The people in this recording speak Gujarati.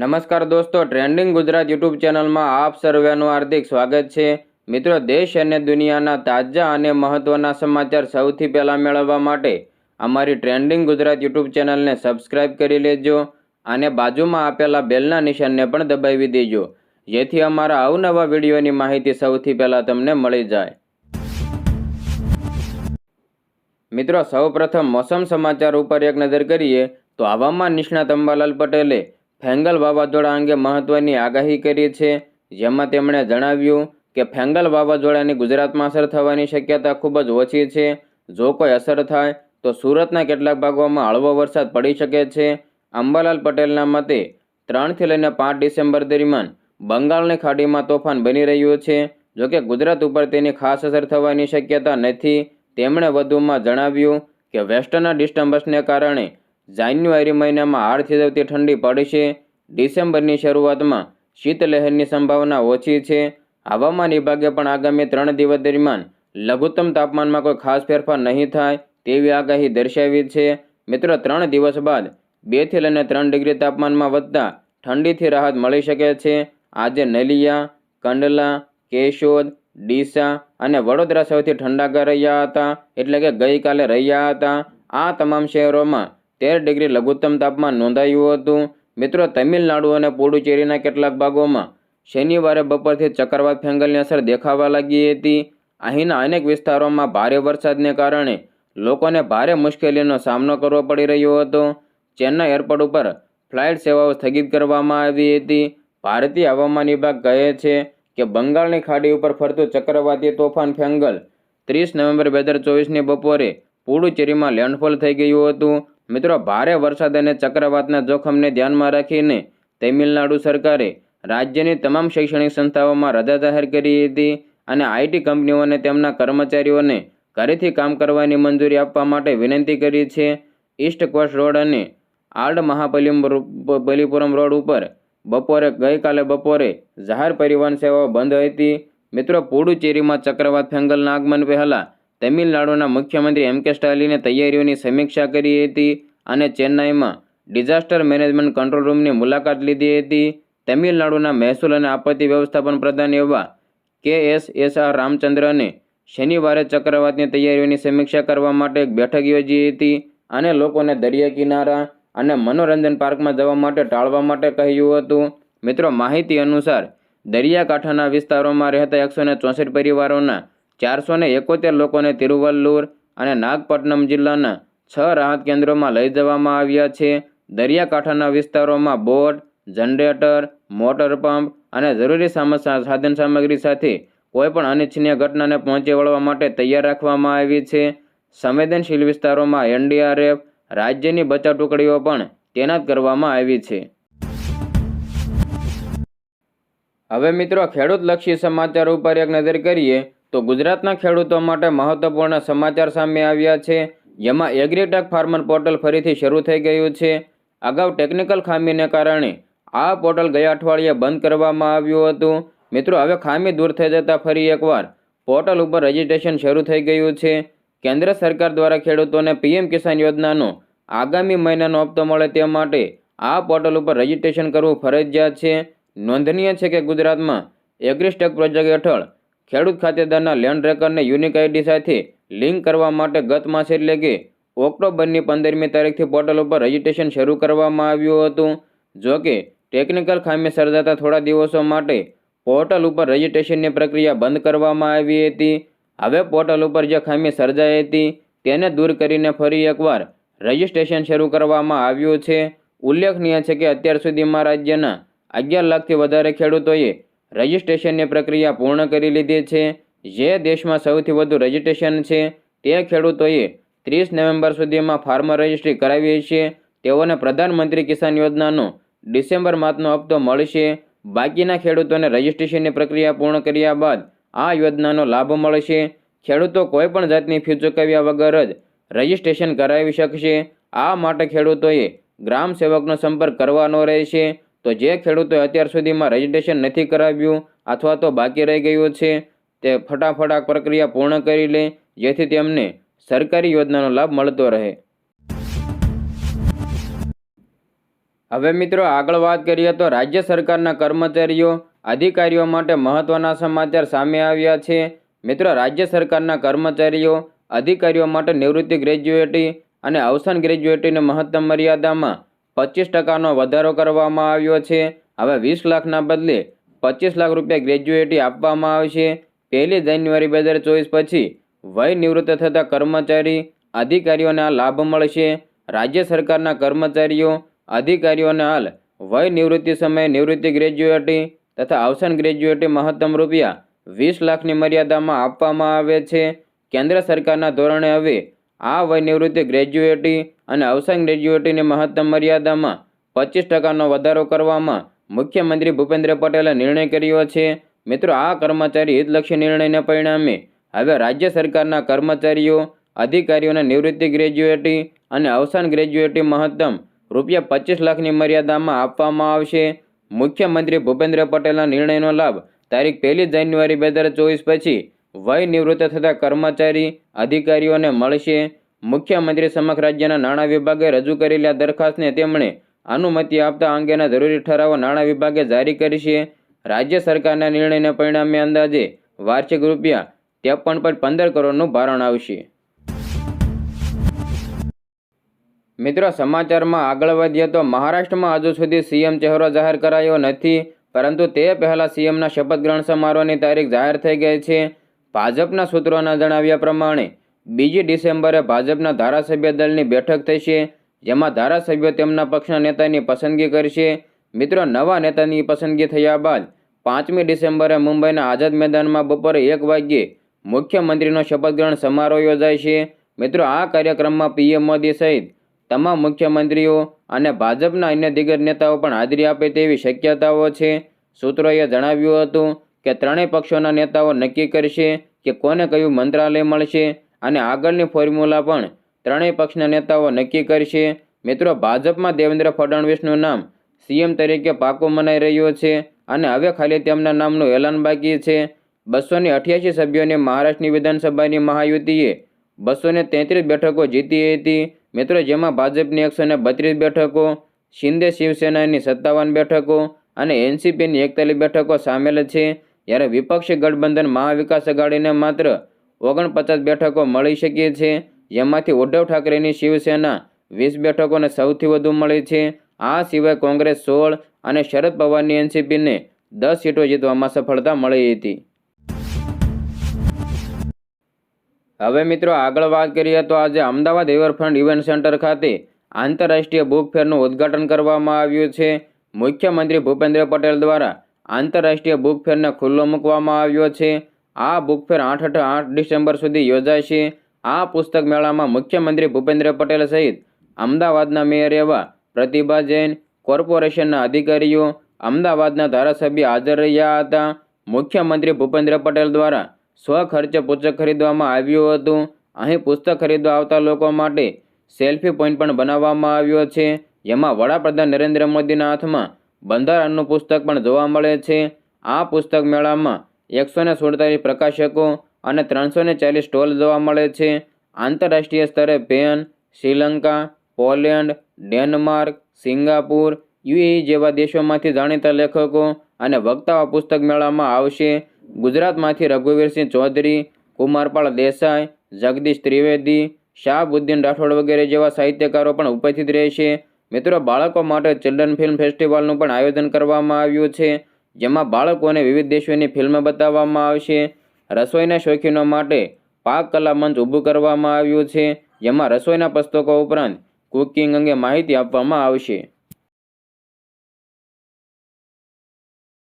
નમસ્કાર દોસ્તો ટ્રેન્ડિંગ ગુજરાત યુટ્યુબ ચેનલમાં આપ સર્વેનું હાર્દિક સ્વાગત છે. મિત્રો, દેશ અને દુનિયાના તાજા અને મહત્ત્વના સમાચાર સૌથી પહેલાં મેળવવા માટે અમારી ટ્રેન્ડિંગ ગુજરાત યુટ્યુબ ચેનલને સબસ્ક્રાઇબ કરી લેજો અને બાજુમાં આપેલા બેલના નિશાનને પણ દબાવી દેજો. જેથી અમારા અવનવા વિડીયોની માહિતી સૌથી પહેલાં તમને મળી જાય. મિત્રો, સૌપ્રથમ મોસમ સમાચાર ઉપર એક નજર કરીએ તો હવામાન નિષ્ણાત અંબાલાલ પટેલે ફેંગલ વાવાઝોડા અંગે મહત્વની આગાહી કરી છે, જેમાં તેમણે જણાવ્યું કે ફેંગલ વાવાઝોડાની ગુજરાતમાં અસર થવાની શક્યતા ખૂબ જ ઓછી છે. જો કોઈ અસર થાય, તો સુરતના કેટલાક ભાગોમાં હળવો વરસાદ પડી શકે છે. અંબાલાલ પટેલના મતે, ત્રણથી લઈને પાંચ ડિસેમ્બર દરમિયાન બંગાળની ખાડીમાં તોફાન બની રહ્યું છે. જોકે ગુજરાત ઉપર તેની ખાસ અસર થવાની શક્યતા નથી. તેમણે વધુમાં જણાવ્યું કે વેસ્ટર્ન ડિસ્ટર્બન્સને કારણે જાન્યુઆરી મહિનામાં હાડ થીજવતી ઠંડી પડશે ડિસેમ્બરની શરૂઆતમાં શીતલહેરની સંભાવના ઓછી છે. હવામાન વિભાગે પણ આગામી ત્રણ દિવસ દરમિયાન લઘુત્તમ તાપમાનમાં કોઈ ખાસ ફેરફાર નહીં થાય તેવી આગાહી દર્શાવી છે. મિત્રો, ત્રણ દિવસ બાદ બેથી લઈને ત્રણ ડિગ્રી તાપમાનમાં વધતા ઠંડીથી રાહત મળી શકે છે. આજે નલિયા, કંડલા, કેશોદ, ડીસા અને વડોદરા સૌથી ઠંડાકા રહ્યા હતા, એટલે કે ગઈકાલે રહ્યા હતા. આ તમામ શહેરોમાં તેર ડિગ્રી લઘુત્તમ તાપમાન નોંધાયું હતું. મિત્રો, તમિલનાડુ અને પુડુચેરીના કેટલાક ભાગોમાં શનિવારે બપોરથી ચક્રવાત ફેંગલની અસર દેખાવા લાગી હતી. અહીંના અનેક વિસ્તારોમાં ભારે વરસાદને કારણે લોકોને ભારે મુશ્કેલીનો સામનો કરવો પડી રહ્યો હતો. ચેન્નાઈ એરપોર્ટ ઉપર ફ્લાઇટ સેવાઓ સ્થગિત કરવામાં આવી હતી. ભારતીય હવામાન વિભાગ કહે છે કે બંગાળની ખાડી ઉપર ફરતું ચક્રવાતી તોફાન ફેંગલ ત્રીસ નવેમ્બર બે હજાર ચોવીસની બપોરે પુડુચેરીમાં લેન્ડફોલ થઈ ગયું હતું. મિત્રો, ભારે વરસાદ અને ચક્રવાતના જોખમને ધ્યાનમાં રાખીને તમિલનાડુ સરકારે રાજ્યની તમામ શૈક્ષણિક સંસ્થાઓમાં રજા જાહેર કરી હતી અને આઈટી કંપનીઓને તેમના કર્મચારીઓને ઘરેથી કામ કરવાની મંજૂરી આપવા માટે વિનંતી કરી છે. ઈસ્ટ કોસ્ટ રોડ અને આલ્ડ મહાબલિમ બલીપુરમ રોડ ઉપર બપોરે, ગઈકાલે બપોરે જાહેર પરિવહન સેવાઓ બંધ હતી. મિત્રો, પુડુચેરીમાં ચક્રવાત ફેંગલના આગમન પહેલાં તમિલનાડુના મુખ્યમંત્રી એમ કે સ્ટાલિને તૈયારીઓની સમીક્ષા કરી હતી અને ચેન્નાઈમાં ડિઝાસ્ટર મેનેજમેન્ટ કંટ્રોલ રૂમની મુલાકાત લીધી હતી. તમિલનાડુના મહેસૂલ અને આપત્તિ વ્યવસ્થાપન પ્રધાન એવા કે એસ એસ આર રામચંદ્રને શનિવારે ચક્રવાતની તૈયારીઓની સમીક્ષા કરવા માટે એક બેઠક યોજી હતી અને લોકોને દરિયા કિનારા અને મનોરંજન પાર્કમાં જવા માટે ટાળવા માટે કહ્યું હતું. મિત્રો, માહિતી અનુસાર દરિયાકાંઠાના વિસ્તારોમાં રહેતા એકસો ચોસઠ પરિવારોના ચારસો ને એકોતેર લોકોને તિરુવલ્લુર અને નાગપટ્ટનમ જિલ્લાના છ રાહત કેન્દ્રોમાં લઈ જવામાં આવ્યા છે. દરિયાકાંઠાના વિસ્તારોમાં બોટ, જનરેટર, મોટર પંપ અને જરૂરી સાધન સામગ્રી સાથે કોઈપણ અનિચ્છનીય ઘટનાને પહોંચી વળવા માટે તૈયાર રાખવામાં આવી છે. સંવેદનશીલ વિસ્તારોમાં એનડીઆરએફ રાજ્યની બચાવ ટુકડીઓ પણ તૈનાત કરવામાં આવી છે. હવે મિત્રો ખેડૂતલક્ષી સમાચાર ઉપર એક નજર કરીએ. તો ગુજરાતના ખેડૂતો માટે મહત્વપૂર્ણ સમાચાર સામે આવ્યા છે. જેમાં એગ્રીટેક ફાર્મર પોર્ટલ ફરીથી શરૂ થઈ ગયું છે. અગાઉ ટેકનિકલ ખામીને કારણે આ પોર્ટલ ગયા અઠવાડિયે બંધ કરવામાં આવ્યું હતું. મિત્રો, હવે ખામી દૂર થઈ જતાં ફરી એકવાર પોર્ટલ ઉપર રજીસ્ટ્રેશન શરૂ થઈ ગયું છે. કેન્દ્ર સરકાર દ્વારા ખેડૂતોને પીએમ કિસાન યોજનાનો આગામી મહિનાનો હપ્તો મળે તે માટે આ પોર્ટલ ઉપર રજીસ્ટ્રેશન કરવું ફરજિયાત છે. નોંધનીય છે કે ગુજરાતમાં એગ્રીસ્ટેક પ્રોજેક્ટ હેઠળ ખેડૂત ખાતેદારના લેન્ડ રેકર્ડને યુનિક આઈડી સાથે લિંક કરવા માટે ગત માસ એટલે કે ઓક્ટોબરની પંદરમી તારીખથી પોર્ટલ ઉપર રજીસ્ટ્રેશન શરૂ કરવામાં આવ્યું હતું. જો કે, ટેકનિકલ ખામી સર્જાતા થોડા દિવસો માટે પોર્ટલ ઉપર રજીસ્ટ્રેશનની પ્રક્રિયા બંધ કરવામાં આવી હતી. હવે પોર્ટલ ઉપર જે ખામી સર્જાઈ હતી, તેને દૂર કરીને ફરી એકવાર રજિસ્ટ્રેશન શરૂ કરવામાં આવ્યું છે. ઉલ્લેખનીય છે કે અત્યાર સુધીમાં રાજ્યના અગિયાર લાખથી વધારે ખેડૂતોએ રજિસ્ટ્રેશનની પ્રક્રિયા પૂર્ણ કરી લીધી છે. જે દેશમાં સૌથી વધુ રજિસ્ટ્રેશન છે તે ખેડૂતોએ ત્રીસ નવેમ્બર સુધીમાં ફાર્મર રજિસ્ટ્રી કરાવી છે. તેઓને પ્રધાનમંત્રી કિસાન યોજનાનો ડિસેમ્બર માસનો હપ્તો મળશે. બાકીના ખેડૂતોને રજિસ્ટ્રેશનની પ્રક્રિયા પૂર્ણ કર્યા બાદ આ યોજનાનો લાભ મળશે. ખેડૂતો કોઈપણ જાતની ફી ચૂકવ્યા વગર જ રજિસ્ટ્રેશન કરાવી શકશે. આ માટે ખેડૂતોએ ગ્રામ સેવકનો સંપર્ક કરવાનો રહેશે. તો જે ખેડૂતોએ અત્યાર સુધીમાં રજિસ્ટ્રેશન નથી કરાવ્યું અથવા તો બાકી રહી ગયું છે, તે ફટાફટ આ પ્રક્રિયા પૂર્ણ કરી લે, જેથી તેમને સરકારી યોજનાનો લાભ મળતો રહે. હવે મિત્રો આગળ વાત કરીએ તો રાજ્ય સરકારના કર્મચારીઓ, અધિકારીઓ માટે મહત્વના સમાચાર સામે આવ્યા છે. મિત્રો રાજ્ય સરકારના કર્મચારીઓ, અધિકારીઓ માટે નિવૃત્તિ ગ્રેજ્યુએટી અને અવસાન ગ્રેજ્યુએટીની મહત્તમ મર્યાદામાં પચીસ ટકાનો વધારો કરવામાં આવ્યો છે. હવે વીસ લાખના બદલે પચીસ લાખ રૂપિયા ગ્રેજ્યુએટી આપવામાં આવશે. પહેલી જાન્યુઆરી બે ચોવીસ પછી વય નિવૃત્ત થતા કર્મચારી, અધિકારીઓને લાભ મળશે. રાજ્ય સરકારના કર્મચારીઓ, અધિકારીઓને હાલ વય નિવૃત્તિ સમયે નિવૃત્તિ ગ્રેજ્યુએટી તથા અવસાન ગ્રેજ્યુએટી મહત્તમ રૂપિયા વીસ લાખની મર્યાદામાં આપવામાં આવે છે. કેન્દ્ર સરકારના ધોરણે હવે આ વય નિવૃત્તિ ગ્રેજ્યુએટી અને અવસાન ગ્રેજ્યુએટીની મહત્તમ મર્યાદામાં પચીસ ટકાનો વધારો કરવામાં મુખ્યમંત્રી ભૂપેન્દ્ર પટેલે નિર્ણય કર્યો છે. મિત્રો, આ કર્મચારી હિતલક્ષી નિર્ણયને પરિણામે હવે રાજ્ય સરકારના કર્મચારીઓ, અધિકારીઓને નિવૃત્તિ ગ્રેજ્યુએટી અને અવસાન ગ્રેજ્યુએટી મહત્તમ રૂપિયા પચીસ લાખની મર્યાદામાં આપવામાં આવશે. મુખ્યમંત્રી ભૂપેન્દ્ર પટેલના નિર્ણયનો લાભ તારીખ પહેલી જાન્યુઆરી બે હજાર ચોવીસ પછી વય નિવૃત્ત થતા કર્મચારી, અધિકારીઓને મળશે. મુખ્યમંત્રી સમક્ષ રાજ્યના નાણાં વિભાગે રજૂ કરેલી આ દરખાસ્તને તેમણે અનુમતિ આપતા અંગેના જરૂરી ઠરાવો નાણાં વિભાગે જારી કરશે રાજ્ય સરકારના નિર્ણયને પરિણામે અંદાજે વાર્ષિક રૂપિયા ત્રેપન પોઈન્ટ પંદર કરોડનું ભારણ આવશે. મિત્રો, સમાચારમાં આગળ વધીએ તો મહારાષ્ટ્રમાં હજુ સુધી સીએમ ચહેરો જાહેર કરાયો નથી, પરંતુ તે પહેલાં સીએમના શપથ ગ્રહણ સમારોહની તારીખ જાહેર થઈ ગઈ છે. ભાજપના સૂત્રોના જણાવ્યા પ્રમાણે, બીજી ડિસેમ્બરે ભાજપના ધારાસભ્ય દળની બેઠક થશે, જેમાં ધારાસભ્યો તેમના પક્ષના નેતાની પસંદગી કરશે. મિત્રો, નવા નેતાની પસંદગી થયા બાદ પાંચમી ડિસેમ્બરે મુંબઈના આઝાદ મેદાનમાં બપોરે એક વાગ્યે મુખ્યમંત્રીનો શપથગ્રહણ સમારોહ યોજાય છે. મિત્રો, આ કાર્યક્રમમાં પીએમ મોદી સહિત તમામ મુખ્યમંત્રીઓ અને ભાજપના અન્ય દિગ્ગજ નેતાઓ પણ હાજરી આપે તેવી શક્યતાઓ છે, સૂત્રોએ જણાવ્યું હતું. કે ત્રણેય પક્ષોના નેતાઓ નક્કી કરશે કે કોને કયું મંત્રાલય મળશે અને આગળની ફોર્મ્યુલા પણ ત્રણેય પક્ષના નેતાઓ નક્કી કરશે. મિત્રો, ભાજપમાં દેવેન્દ્ર ફડણવીસનું નામ સીએમ તરીકે પાકું મનાઈ રહ્યું છે અને હવે ખાલી તેમના નામનું એલાન બાકી છે. બસોને અઠ્યાસી સભ્યોની મહારાષ્ટ્રની વિધાનસભાની મહાયુતિએ બસોને તેત્રીસ બેઠકો જીતી હતી. મિત્રો, જેમાં ભાજપની એકસો બત્રીસ બેઠકો, શિંદે શિવસેનાની સત્તાવન બેઠકો અને એનસીપીની એકતાલીસ બેઠકો સામેલ છે. જ્યારે વિપક્ષી ગઠબંધન મહાવિકાસ આઘાડીને માત્ર ઓગણપચાસ બેઠકો મળી શકી છે, જેમાંથી ઉદ્ધવ ઠાકરેની શિવસેના વીસ બેઠકોને સૌથી વધુ મળી છે. આ સિવાય કોંગ્રેસ સોળ અને શરદ પવારની એનસીપીને દસ સીટો જીતવામાં સફળતા મળી હતી. હવે મિત્રો આગળ વાત કરીએ તો આજે અમદાવાદ રિવરફ્રન્ટ ઇવેન્ટ સેન્ટર ખાતે આંતરરાષ્ટ્રીય બુક ફેરનું ઉદ્ઘાટન કરવામાં આવ્યું છે. મુખ્યમંત્રી ભૂપેન્દ્ર પટેલ દ્વારા આંતરરાષ્ટ્રીય બુક ફેરને ખુલ્લો મૂકવામાં આવ્યો છે. આ બુક ફેર આઠ અઠ આઠ ડિસેમ્બર સુધી યોજાશે આ પુસ્તક મેળામાં મુખ્યમંત્રી ભૂપેન્દ્ર પટેલ સહિત અમદાવાદના મેયર એવા પ્રતિભા જૈન, કોર્પોરેશનના અધિકારીઓ, અમદાવાદના ધારાસભ્ય હાજર રહ્યા હતા. મુખ્યમંત્રી ભૂપેન્દ્ર પટેલ દ્વારા સ્વખર્ચે પુસ્તક ખરીદવામાં આવ્યું હતું. અહીં પુસ્તક ખરીદવા આવતા લોકો માટે સેલ્ફી પોઈન્ટ પણ બનાવવામાં આવ્યો છે. જેમાં વડાપ્રધાન નરેન્દ્ર મોદીના હાથમાં બંધારણનું પુસ્તક પણ જોવા મળે છે. આ પુસ્તક મેળામાં એકસો ને સુડતાલીસ પ્રકાશકો અને ત્રણસો ને ચાલીસ સ્ટોલ જોવા મળે છે. આંતરરાષ્ટ્રીય સ્તરે pen Sri Lanka, Poland, Denmark, Singapore, UAE જેવા દેશોમાંથી જાણીતા લેખકો અને વક્તાઓ પુસ્તક મેળામાં આવશે. ગુજરાતમાંથી રઘુવીરસિંહ ચૌધરી કુમારપાળ દેસાઈ, જગદીશ ત્રિવેદી, શાહબુદ્દીન રાઠોડ વગેરે જેવા સાહિત્યકારો પણ ઉપસ્થિત રહેશે. મિત્રો, બાળકો માટે ચિલ્ડ્રન ફિલ્મ ફેસ્ટિવલનું પણ આયોજન કરવામાં આવ્યું છે, જેમાં બાળકોને વિવિધ દેશોની ફિલ્મ બતાવવામાં આવશે. રસોઈના શોખીનો માટે પાક કલા મંચ ઊભું કરવામાં આવ્યું છે, જેમાં રસોઈના પુસ્તકો ઉપરાંત કુકિંગ અંગે માહિતી આપવામાં આવશે.